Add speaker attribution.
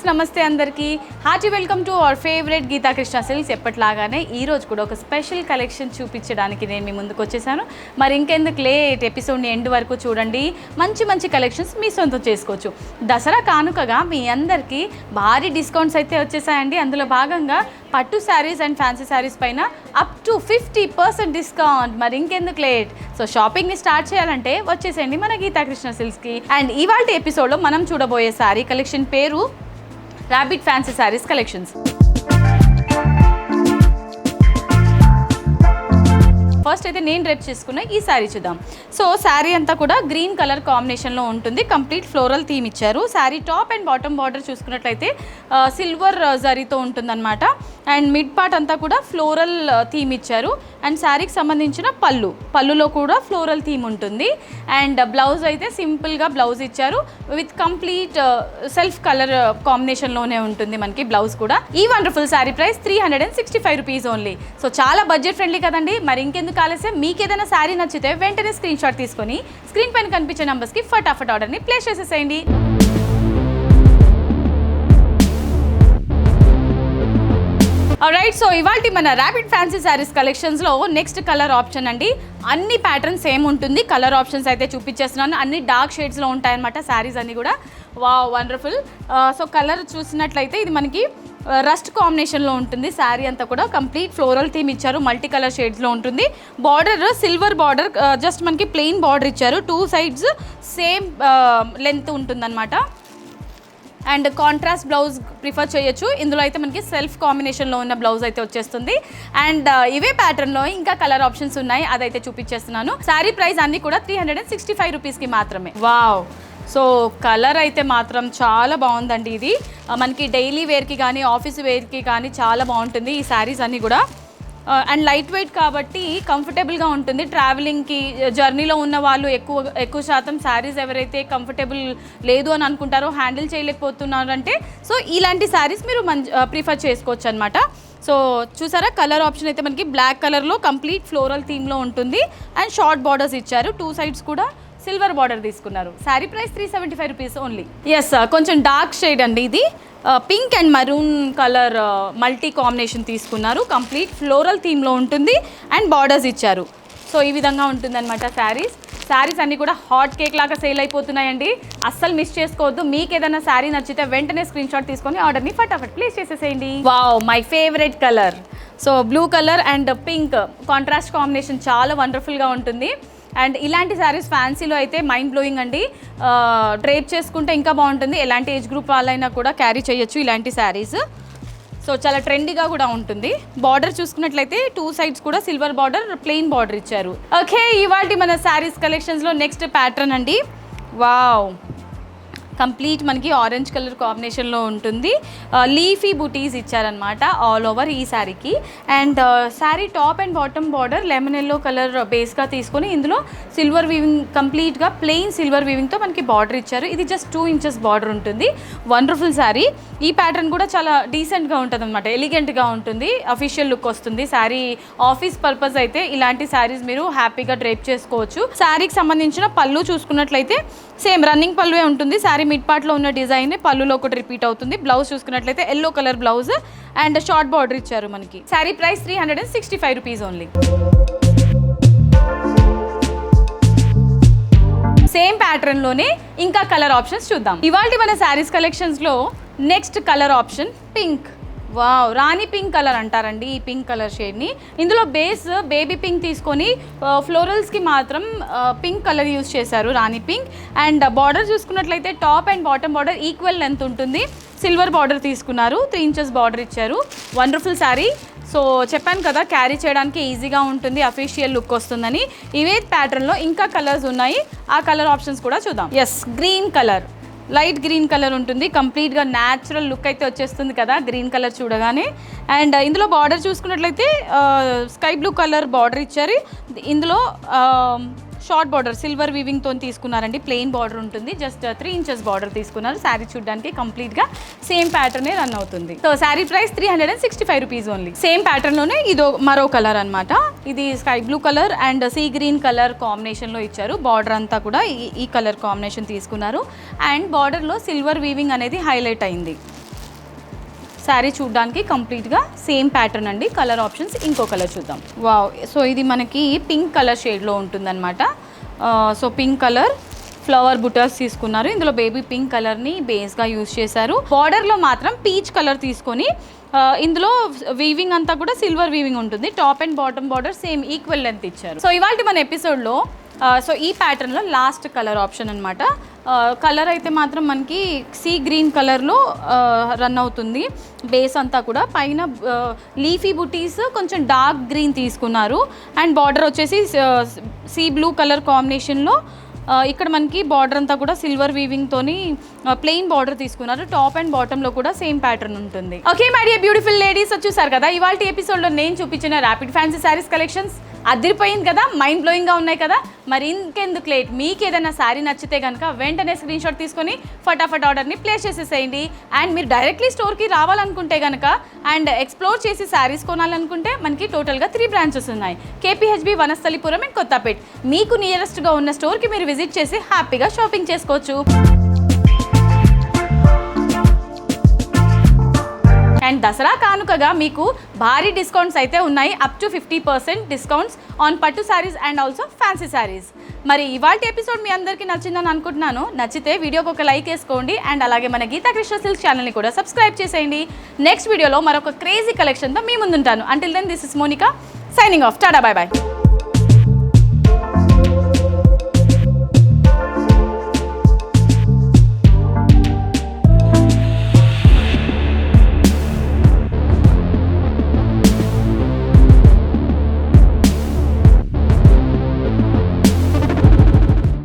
Speaker 1: Viewers నమస్తే అందరికీ. Hearty welcome to our favourite Geetha Krishna silks ఎప్పటిలాగానే ఈ రోజు కూడా ఒక స్పెషల్ కలెక్షన్ చూపించడానికి నేను మీ ముందుకు వచ్చేసాను. మరి ఇంకెందుకు లేట్ ఎపిసోడ్ని ఎండ్ వరకు చూడండి. మంచి మంచి కలెక్షన్స్ మీ సొంతం చేసుకోవచ్చు. దసరా కానుకగా మీ అందరికీ భారీ డిస్కౌంట్స్ అయితే వచ్చేసాయండి. అందులో భాగంగా పట్టు శారీస్ అండ్ ఫ్యాన్సీ శారీస్ పైన up to fifty percent discount. మరి ఇంకెందుకు లేట్? సో షాపింగ్ని స్టార్ట్ చేయాలంటే వచ్చేసేయండి మన గీతా కృష్ణ సిల్క్స్కి అండ్ ఇవాళ ఎపిసోడ్లో మనం చూడబోయే శారీ కలెక్షన్ పేరు rabbit fancy sarees collections first అయితే నేను రేపు చేసుకున్న ఈ శారీ చూద్దాం. సో శారీ అంతా కూడా గ్రీన్ కలర్ కాంబినేషన్లో ఉంటుంది. కంప్లీట్ ఫ్లోరల్ థీమ్ ఇచ్చారు. Saree top and bottom border చూసుకున్నట్లయితే సిల్వర్ జరీతో ఉంటుందన్నమాట. అండ్ మిడ్ పార్ట్ అంతా కూడా ఫ్లోరల్ థీమ్ ఇచ్చారు. అండ్ శారీకి సంబంధించిన పళ్ళు. పళ్ళులో కూడా ఫ్లోరల్ థీమ్ ఉంటుంది. అండ్ బ్లౌజ్ అయితే సింపుల్గా బ్లౌజ్ ఇచ్చారు. విత్ కంప్లీట్ సెల్ఫ్ కలర్ కాంబినేషన్లోనే ఉంటుంది మనకి బ్లౌజ్ కూడా. ఈ wonderful sari price three hundred and sixty five rupees only. So చాలా బడ్జెట్ ఫ్రెండ్లీ కదండి. మరి ఇంకెందుకు ఆలస్యం? మీకు ఏదైనా శారీ నచ్చితే వెంటనే స్క్రీన్ షాట్ తీసుకొని స్క్రీన్ పైన కనిపించే నెంబర్స్కి ఫటాఫట్ ఆర్డర్ని ప్లేస్ చేసేసేయండి. రైట్ సో ఇవాళ మన ర్యాపిడ్ ఫ్యాన్సీ శారీస్ కలెక్షన్స్లో నెక్స్ట్ కలర్ ఆప్షన్ అండి. అన్ని ప్యాటర్న్స్ సేమ్ ఉంటుంది. కలర్ ఆప్షన్స్ అయితే చూపించేస్తున్నాను. అన్ని డార్క్ షేడ్స్లో ఉంటాయన్నమాట శారీస్ అన్ని కూడా. వా వండర్ఫుల్ సో కలర్ చూసినట్లయితే ఇది మనకి uh, రస్ట్ కాంబినేషన్లో ఉంటుంది. శారీ అంతా కూడా కంప్లీట్ ఫ్లోరల్ థీమ్ ఇచ్చారు. మల్టీ కలర్ షేడ్స్లో ఉంటుంది. బార్డర్ సిల్వర్ బార్డర్ జస్ట్ మనకి ప్లెయిన్ బార్డర్ ఇచ్చారు. టూ సైడ్స్ సేమ్ లెంత్ ఉంటుందన్నమాట. అండ్ కాంట్రాస్ట్ బ్లౌజ్ ప్రిఫర్ చేయొచ్చు. ఇందులో అయితే మనకి సెల్ఫ్ కాంబినేషన్లో ఉన్న బ్లౌజ్ అయితే వచ్చేస్తుంది. అండ్ ఇవే ప్యాటర్న్లో ఇంకా కలర్ ఆప్షన్స్ ఉన్నాయి. అదైతే చూపించేస్తున్నాను. శారీ ప్రైస్ అన్ని కూడా three hundred and sixty five రూపీస్కి మాత్రమే. వావ్ సో కలర్ అయితే మాత్రం చాలా బాగుందండి ఇది. మనకి డైలీ వేర్కి కానీ ఆఫీస్ వేర్కి కానీ చాలా బాగుంటుంది ఈ శారీస్ అన్నీ కూడా. అండ్ లైట్ వెయిట్ కాబట్టి కంఫర్టబుల్గా ఉంటుంది. ట్రావెలింగ్కి జర్నీలో ఉన్న వాళ్ళు ఎక్కువ ఎక్కువ శాతం శారీస్ ఎవరైతే కంఫర్టబుల్ లేదు అని అనుకుంటారో హ్యాండిల్ చేయలేకపోతున్నారంటే సో ఇలాంటి శారీస్ మీరు మంచి ప్రిఫర్ చేసుకోవచ్చు అనమాట సో చూసారా? కలర్ ఆప్షన్ అయితే మనకి బ్లాక్ కలర్లో కంప్లీట్ ఫ్లోరల్ థీమ్లో ఉంటుంది. అండ్ షార్ట్ బార్డర్స్ ఇచ్చారు. టూ సైడ్స్ కూడా సిల్వర్ బార్డర్ తీసుకున్నారు. Sari price three seventy five rupees only yes కొంచెం డార్క్ షేడ్ అండి ఇది. Pink and maroon colour multi combination తీసుకున్నారు. కంప్లీట్ ఫ్లోరల్ థీమ్లో ఉంటుంది అండ్ బార్డర్స్ ఇచ్చారు. సో ఈ విధంగా ఉంటుందన్నమాట శారీస్. శారీస్ అన్నీ కూడా హాట్ కేక్ లాగా సేల్ అయిపోతున్నాయండి. అస్సలు మిస్ చేసుకోవద్దు. మీకు ఏదైనా శారీ నచ్చితే వెంటనే స్క్రీన్ షాట్ తీసుకొని ఆర్డర్ని ఫటాఫట్ ప్లేస్ చేసేసేయండి. Wow my favourite colour so blue colour and pink contrast combination చాలా వండర్ఫుల్గా ఉంటుంది. అండ్ ఇలాంటి శారీస్ ఫ్యాన్సీలో అయితే మైండ్ బ్లోయింగ్ అండి. డ్రేప్ చేసుకుంటే ఇంకా బాగుంటుంది. ఎలాంటి ఏజ్ గ్రూప్ వాళ్ళైనా కూడా క్యారీ చేయొచ్చు ఇలాంటి శారీస్. సో చాలా ట్రెండీగా కూడా ఉంటుంది. బార్డర్ చూసుకున్నట్లయితే టూ సైడ్స్ కూడా సిల్వర్ బార్డర్ ప్లెయిన్ బార్డర్ ఇచ్చారు. ఓకే ఇవాటి మన శారీస్ కలెక్షన్స్లో నెక్స్ట్ ప్యాటర్న్ అండి. వావ్! కంప్లీట్ మనకి ఆరెంజ్ కలర్ కాంబినేషన్లో ఉంటుంది. లీఫీ బుటీస్ ఇచ్చారనమాట ఆల్ ఓవర్ ఈ శారీకి. And sari top and bottom border lemon yellow colour బేస్గా తీసుకొని ఇందులో సిల్వర్ వీవింగ్ కంప్లీట్గా ప్లెయిన్ సిల్వర్ వీవింగ్తో మనకి బార్డర్ ఇచ్చారు. ఇది జస్ట్ టూ ఇంచెస్ బార్డర్ ఉంటుంది. వండర్ఫుల్ శారీ. ఈ ప్యాటర్న్ కూడా చాలా డీసెంట్గా ఉంటుంది అనమాట ఎలిగెంట్గా ఉంటుంది. అఫీషియల్ లుక్ వస్తుంది. శారీ ఆఫీస్ పర్పస్ అయితే ఇలాంటి శారీస్ మీరు హ్యాపీగా డ్రేప్ చేసుకోవచ్చు. శారీకి సంబంధించిన పళ్ళు చూసుకున్నట్లయితే సేమ్ రన్నింగ్ పళ్ళువే ఉంటుంది. శారీ మిడ్ పార్ట్లో ఉన్న డిజైన్ పళ్ళులో ఒకటి రిపీట్ అవుతుంది. బ్లౌజ్ చూసుకున్నట్లయితే yellow colour blouse and short border ఇచ్చారు మనకి. Sari price three hundred and sixty five rupees only same ప్యాటర్న్లోనే ఇంకా కలర్ ఆప్షన్స్ చూద్దాం. ఇవాళ మన శారీస్ కలెక్షన్స్లో next colour option pink. Wow రాణి పింక్ కలర్ అంటారండి ఈ పింక్ కలర్ షేడ్ని. ఇందులో బేస్ బేబీ పింక్ తీసుకొని ఫ్లోరల్స్కి మాత్రం పింక్ కలర్ యూస్ చేశారు రాణి పింక్. అండ్ బార్డర్ చూసుకున్నట్లయితే top and bottom border equal length ఉంటుంది. సిల్వర్ బార్డర్ తీసుకున్నారు త్రీ ఇంచెస్ బార్డర్ ఇచ్చారు. వండర్ఫుల్ శారీ. సో చెప్పాను కదా క్యారీ చేయడానికి ఈజీగా ఉంటుంది అఫీషియల్ లుక్ వస్తుందని. ఇవే ప్యాటర్న్లో ఇంకా కలర్స్ ఉన్నాయి. ఆ కలర్ ఆప్షన్స్ కూడా చూద్దాం. Yes green colour. Light green colour ఉంటుంది. కంప్లీట్గా న్యాచురల్ లుక్ అయితే వచ్చేస్తుంది కదా గ్రీన్ కలర్ చూడగానే. అండ్ ఇందులో బార్డర్ చూసుకున్నట్లయితే స్కై బ్లూ కలర్ బార్డర్ ఇచ్చారు. ఇందులో షార్ట్ బార్డర్ సిల్వర్ వీవింగ్తో తీసుకున్నారండి. ప్లెయిన్ బార్డర్ ఉంటుంది. జస్ట్ త్రీ ఇంచెస్ బార్డర్ తీసుకున్నారు. శారీ చూడడానికి కంప్లీట్గా సేమ్ ప్యాటర్నే రన్ అవుతుంది. So sari price three hundred and sixty five rupees only same ప్యాటర్న్లోనే ఇదో మరో కలర్ అనమాట ఇది sky blue colour and sea green colour కాంబినేషన్లో ఇచ్చారు. బార్డర్ అంతా కూడా ఈ ఈ కలర్ కాంబినేషన్ తీసుకున్నారు. అండ్ బార్డర్లో సిల్వర్ వీవింగ్ అనేది హైలైట్ అయింది. శారీ చూడడానికి కంప్లీట్గా సేమ్ ప్యాటర్న్ అండి. కలర్ ఆప్షన్స్ ఇంకో కలర్ చూద్దాం. వావ్ సో ఇది మనకి పింక్ కలర్ షేడ్లో ఉంటుందన్నమాట. సో పింక్ కలర్ ఫ్లవర్ బుటర్స్ తీసుకున్నారు. ఇందులో బేబీ పింక్ కలర్ని బేస్గా యూజ్ చేశారు. బార్డర్లో మాత్రం పీచ్ కలర్ తీసుకొని uh, ఇందులో వీవింగ్ అంతా కూడా సిల్వర్ వీవింగ్ ఉంటుంది. Top and bottom border same equal length ఇచ్చారు. సో ఇవాళ మన ఎపిసోడ్లో సో uh, ఈ ప్యాటర్న్లో లాస్ట్ కలర్ ఆప్షన్ అనమాట కలర్ అయితే మాత్రం మనకి సీ గ్రీన్ కలర్లో రన్ అవుతుంది. బేస్ అంతా కూడా. పైన లీఫీ బుటీస్ కొంచెం డార్క్ గ్రీన్ తీసుకున్నారు. అండ్ బార్డర్ వచ్చేసి సీ బ్లూ కలర్ కాంబినేషన్లో ఇక్కడ మనకి బార్డర్ అంతా కూడా సిల్వర్ వీవింగ్ తోని ప్లెయిన్ బార్డర్ తీసుకున్నారు. టాప్ అండ్ బాటంలో కూడా సేమ్ ప్యాటర్న్ ఉంటుంది. Okay my dear beautiful ladies వచ్చేసారు కదా? ఇవాళ ఎపిసోడ్లో నేను చూపించిన ర్యాపిడ్ ఫ్యాన్సీ శారీస్ కలెక్షన్స్. అదిరిపోయింది కదా మైండ్ బ్లోయింగ్గా ఉన్నాయి కదా. మరి ఇంకెందుకు లేట్ మీకు ఏదైనా శారీ నచ్చితే కనుక వెంటనే స్క్రీన్ షాట్ తీసుకొని ఫటాఫట్ ఆర్డర్ని ప్లేస్ చేసేసేయండి. అండ్ మీరు డైరెక్ట్లీ స్టోర్కి రావాలనుకుంటే కనుక అండ్ ఎక్స్ప్లోర్ చేసి శారీస్ కొనాలనుకుంటే మనకి టోటల్గా త్రీ బ్రాంచెస్ ఉన్నాయి. కేపీహెచ్బి వనస్థలిపురం అండ్ కొత్తపేట్ మీకు నియరెస్ట్గా ఉన్న స్టోర్కి మీరు విజిట్ చేసి హ్యాపీగా షాపింగ్ చేసుకోవచ్చు. అండ్ దసరా కానుకగా మీకు భారీ డిస్కౌంట్స్ అయితే ఉన్నాయి up to fifty percent discounts on పట్టు saris and also fancy saris మరి ఇవాళ ఎపిసోడ్ మీ అందరికీ నచ్చిందని అనుకుంటున్నాను. నచ్చితే వీడియోకి ఒక లైక్ వేసుకోండి అండ్ అలాగే మన గీతా కృష్ణ సిల్క్ ఛానల్ని కూడా సబ్స్క్రైబ్ చేసేయండి. నెక్స్ట్ వీడియోలో మరొక క్రేజీ కలెక్షన్తో మీ ముందుంటాను. Until then this is Monica signing off tada bye bye